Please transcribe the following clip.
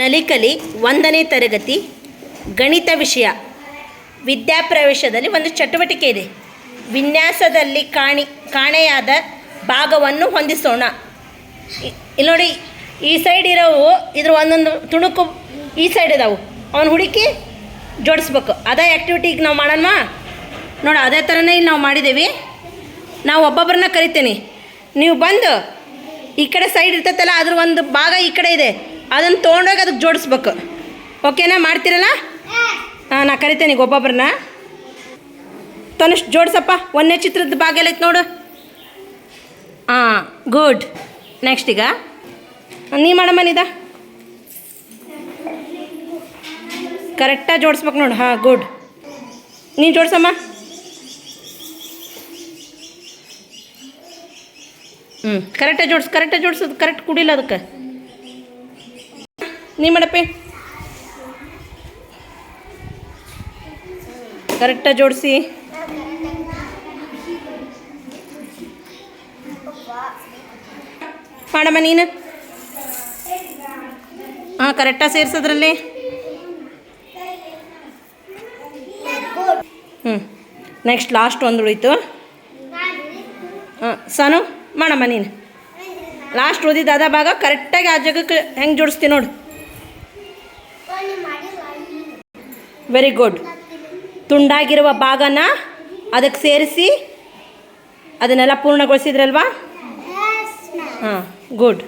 ನಲಿಕಲಿ ಒಂದನೇ ತರಗತಿ ಗಣಿತ ವಿಷಯ. ವಿದ್ಯಾಪ್ರವೇಶದಲ್ಲಿ ಒಂದು ಚಟುವಟಿಕೆ ಇದೆ. ವಿನ್ಯಾಸದಲ್ಲಿ ಕಾಣಿ, ಕಾಣೆಯಾದ ಭಾಗವನ್ನು ಹೊಂದಿಸೋಣ. ಇಲ್ಲಿ ನೋಡಿ, ಈ ಸೈಡ್ ಇರೋವು, ಇದ್ರ ಒಂದೊಂದು ತುಣುಕು ಈ ಸೈಡ್ ಇದಾವು. ಅವನು ಹುಡುಕಿ ಜೋಡಿಸ್ಬೇಕು. ಅದೇ ಆ್ಯಕ್ಟಿವಿಟಿ ಈಗ ನಾವು ಮಾಡೋಣ ನೋಡಿ, ಅದೇ ಥರನೇ ಇಲ್ಲಿ ನಾವು ಮಾಡಿದ್ದೀವಿ ನಾವು ಒಬ್ಬೊಬ್ಬರನ್ನ ಕರಿತೀನಿ. ನೀವು ಬಂದು ಈ ಕಡೆ ಸೈಡ್ ಇರ್ತೈತಲ್ಲ, ಅದ್ರ ಒಂದು ಭಾಗ ಈ ಕಡೆ ಇದೆ. ಅದನ್ನು ತೊಗೊಂಡೋಗಿ ಅದಕ್ಕೆ ಜೋಡಿಸ್ಬೇಕು. ಓಕೆನಾ ಮಾಡ್ತೀರಲ್ಲ? ಹಾಂ, ನಾ ಕರಿತೇನೆ ಈಗ ಒಬ್ಬೊಬ್ಬರನ್ನ ತನುಷ್, ಜೋಡಿಸಪ್ಪ. ಒಂದನೇ ಚಿತ್ರದ ಭಾಗ ಐತೆ ನೋಡು. ಹಾಂ ಗುಡ್ ನೆಕ್ಸ್ಟ್ ಈಗ. ನೀ ಮಾಡಮ್ಮ ನಿದ. ಕರೆಕ್ಟಾಗಿ ಜೋಡಿಸ್ಬೇಕು ನೋಡು. ಹಾಂ ಗುಡ್ ನೀ ಜೋಡಿಸಮ್ಮ. ಹ್ಞೂ ಕರೆಕ್ಟಾಗಿ ಜೋಡ್ಸು ಕರೆಕ್ಟಾಗಿ ಜೋಡ್ಸೋದು ಕರೆಕ್ಟ್ ಕುಡಿಲ್ಲ ಅದಕ್ಕೆ. ನೀ ಮಾಡಪ್ಪಿ ಕರೆಕ್ಟಾಗಿ ಜೋಡಿಸಿ. ಮಾಡಮ್ಮ ನೀನು? ಹಾಂ ಕರೆಕ್ಟಾಗಿ ಸೇರಿಸೋದ್ರಲ್ಲಿ. ಹ್ಞೂ ನೆಕ್ಸ್ಟ್ ಲಾಸ್ಟ್ ಒಂದು ಉಳಿತು. ಹಾಂ, ಸಾನು, ಮಾಡಮ್ಮ, ನೀನು. ಲಾಸ್ಟ್ ಉಳಿದಿದ್ದಾದ ಭಾಗ ಕರೆಕ್ಟಾಗಿ ಆ ಜಾಗಕ್ಕೆ ಹೆಂಗೆ ಜೋಡಿಸ್ತೀನಿ ನೋಡು. ವೆರಿ ಗುಡ್ ತುಂಡಾಗಿರುವ ಭಾಗನ ಅದಕ್ಕೆ ಸೇರಿಸಿ ಅದನ್ನೆಲ್ಲ ಪೂರ್ಣಗೊಳಿಸಿದ್ರಲ್ವಾ? ಹಾಂ ಗುಡ್